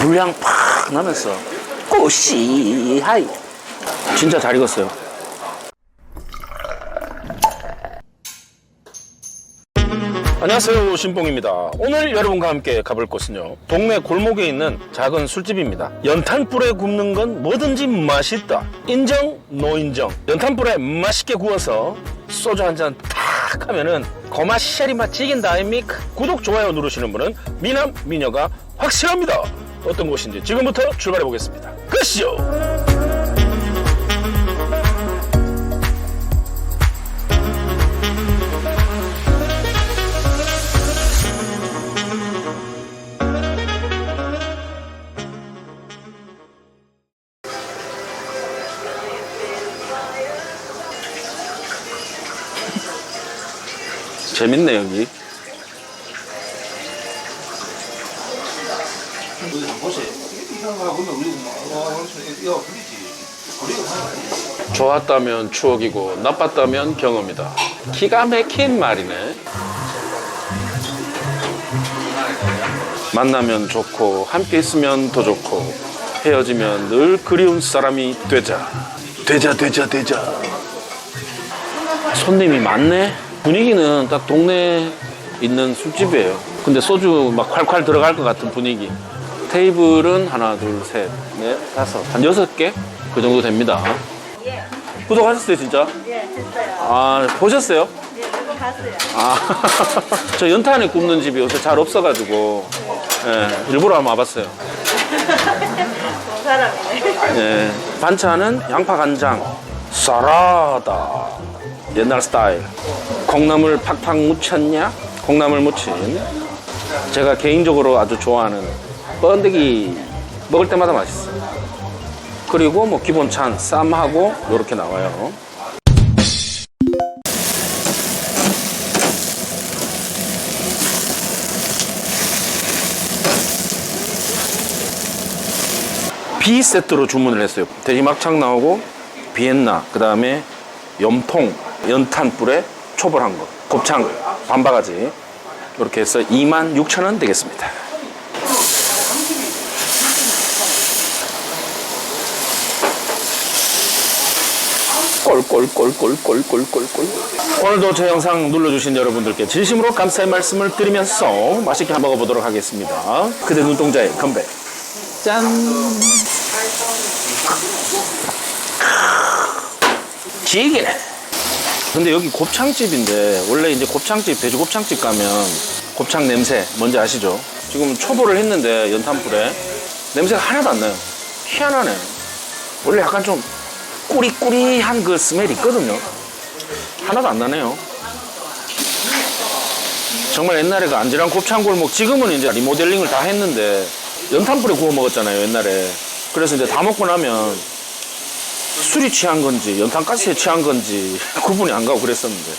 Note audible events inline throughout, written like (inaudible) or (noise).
불향 팍 나면서. 꼬시 하이. 진짜 잘 익었어요. 안녕하세요 신봉입니다. 오늘 여러분과 함께 가볼 곳은요 동네 골목에 있는 작은 술집입니다. 연탄불에 굽는 건 뭐든지 맛있다. 인정 노인정. 연탄불에 맛있게 구워서 소주 한 잔 탁 하면은 거맛 쉐리맛 찌긴다 아닙니까? 구독 좋아요 누르시는 분은 미남 미녀가 확실합니다 어떤 곳인지 지금부터 출발해 보겠습니다. 가시죠. 재밌네 여기 좋았다면 추억이고 나빴다면 경험이다. 기가 막힌 말이네. 만나면 좋고 함께 있으면 더 좋고 헤어지면 늘 그리운 사람이 되자. 되자 되자 되자. 손님이 많네. 분위기는 딱 동네에 있는 술집이에요. 근데 소주 막 콸콸 들어갈 것 같은 분위기. 테이블은 하나, 둘, 셋, 넷, 다섯, 한 여섯 개? 그 정도 됩니다. 예, 구독하셨어요, 진짜? 예, 됐어요. 아, 보셨어요? 예, 그거 봤어요. 아, (laughs) 저 연탄에 굽는 집이 요새 잘 없어가지고, 예, 일부러 한번 와봤어요. (laughs) 좋은 사람이네. 예, 반찬은 양파 간장, 쌀라다. 옛날 스타일. 콩나물 팍팍 묻혔냐? 콩나물 무침. 제가 개인적으로 아주 좋아하는 번데기. 먹을 때마다 맛있어요. 그리고 뭐 기본 찬 쌈하고 이렇게 나와요. B 세트로 주문을 했어요. 돼지 막창 나오고 비엔나, 그 다음에 염통, 연탄불에 초벌한 거, 곱창 반바가지 이렇게 해서 2만 6천 원 되겠습니다. 꼴꼴꼴꼴꼴꼴꼴꼴 오늘도 제 영상 눌러주신 여러분들께 진심으로 감사의 말씀을 드리면서 맛있게 한번 먹어보도록 하겠습니다. 그대 눈동자의 건배. 짠. 지기네. 근데 여기 곱창집인데 원래 이제 곱창집 돼지 곱창집 가면 곱창 냄새 뭔지 아시죠? 지금 초보를 했는데 연탄불에 냄새가 하나도 안 나요. 희한하네. 원래 약간 좀 꾸리꾸리한 그 스멜이 있거든요. 하나도 안 나네요. 정말 옛날에 그 안지랑 곱창 골목 지금은 이제 리모델링을 다 했는데 연탄불에 구워 먹었잖아요 옛날에. 그래서 이제 다 먹고 나면 술이 취한 건지 연탄가스에 취한 건지 (laughs) 구분이 안 가고 그랬었는데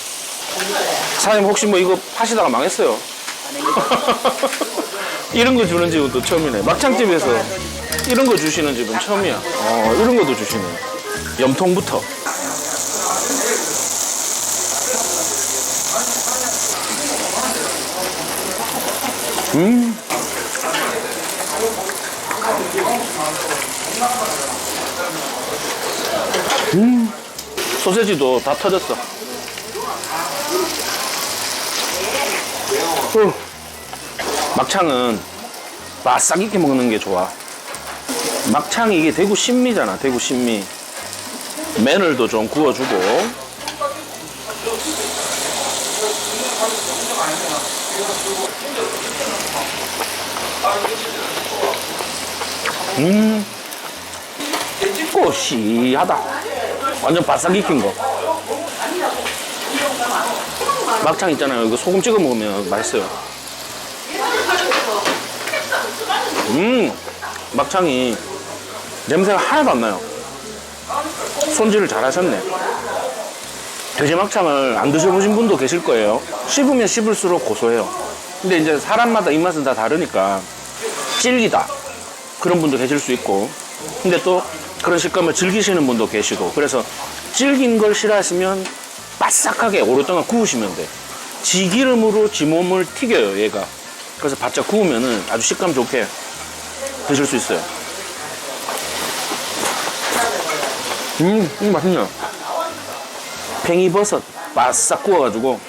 사장님 혹시 뭐 이거 하시다가 망했어요? (laughs) 이런 거 주는 집은 또 처음이네 막창집에서 이런 거 주시는 집은 처음이야 어, 이런 것도 주시네 염통부터 음 소세지도 다 터졌어. 후. 막창은 바싹 익게 먹는 게 좋아. 막창이 이게 대구 신미잖아, 대구 신미. 매늘도 좀 구워주고. 음, 꼬시하다. 완전 바싹 익힌 거. 막창 있잖아요. 이거 소금 찍어 먹으면 맛있어요. 음, 막창이 냄새가 하나도 안 나요. 손질을 잘 하셨네. 돼지 막창을 안 드셔보신 분도 계실 거예요. 씹으면 씹을수록 고소해요. 근데 이제 사람마다 입맛은 다 다르니까 질기다. 그런 분도 계실 수 있고. 근데 또 그런 식감을 즐기시는 분도 계시고. 그래서 질긴 걸 싫어하시면 바싹하게 오랫동안 구우시면 돼. 지기름으로 지 몸을 튀겨요, 얘가. 그래서 바짝 구우면은 아주 식감 좋게 드실 수 있어요. 음, 음 맛있네요. 팽이버섯 바싹 구워가지고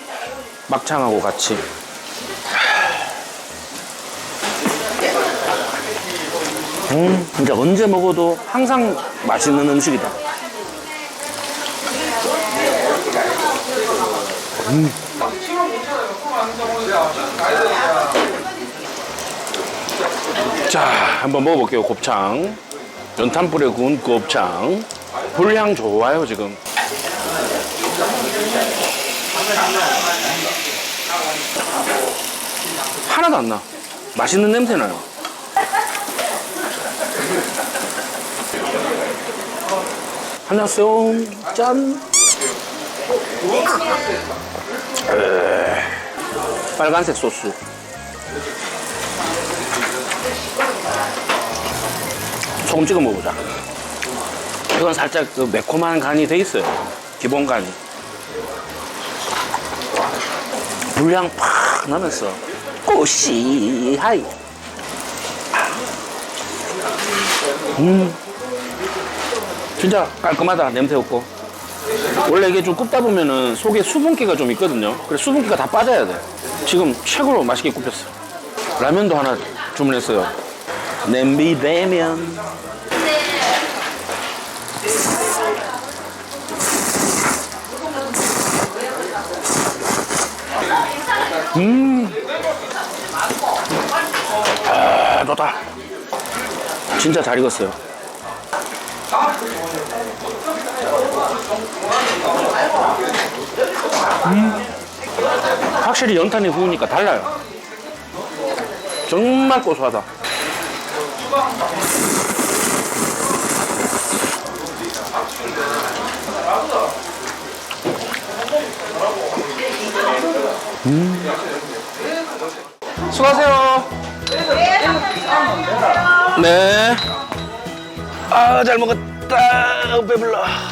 막창하고 같이. 음, 진짜 언제 먹어도 항상 맛있는 음식이다. 자, 한번 먹어볼게요. 곱창. 연탄불에 구운 곱창. 불향 좋아요, 지금. 하나도 안 나. 맛있는 냄새 나요. 안녕하세요. 짠. 에, 빨간색 소스. 소금 찍어 먹어보자. 이건 살짝 그 매콤한 간이 돼 있어요. 기본 간이. 불향 팍 나면서 꼬시하이. 음. 진짜 깔끔하다. 냄새 없고. 원래 이게 좀 굽다 보면은 속에 수분기가 좀 있거든요. 그래서 수분기가 다 빠져야 돼. 지금 최고로 맛있게 굽혔어. 라면도 하나 주문했어요. 냄비 배면. 아, 좋다. 진짜 잘 익었어요. 음, 확실히 연탄에 구우니까 달라요. 정말 고소하다. 수고하세요. 네. 아, 잘 먹었다. 배불러.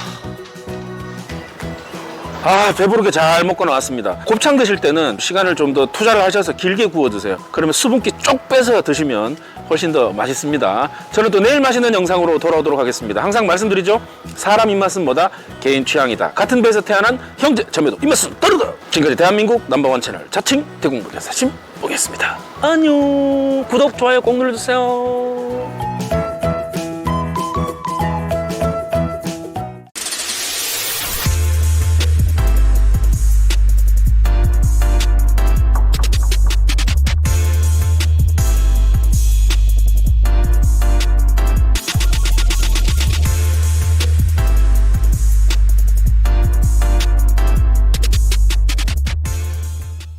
아, 배부르게 잘 먹고 나왔습니다. 곱창 드실 때는 시간을 좀 더 투자를 하셔서 길게 구워 드세요. 그러면 수분기 쪽 빼서 드시면 훨씬 더 맛있습니다. 저는 또 내일 맛있는 영상으로 돌아오도록 하겠습니다. 항상 말씀드리죠. 사람 입맛은 뭐다? 개인 취향이다. 같은 배에서 태어난 형제, 자매도 입맛은 다르다. 지금까지 대한민국 넘버원 채널 자칭 대국문화사심 보겠습니다. 안녕. 구독, 좋아요 꼭 눌러주세요.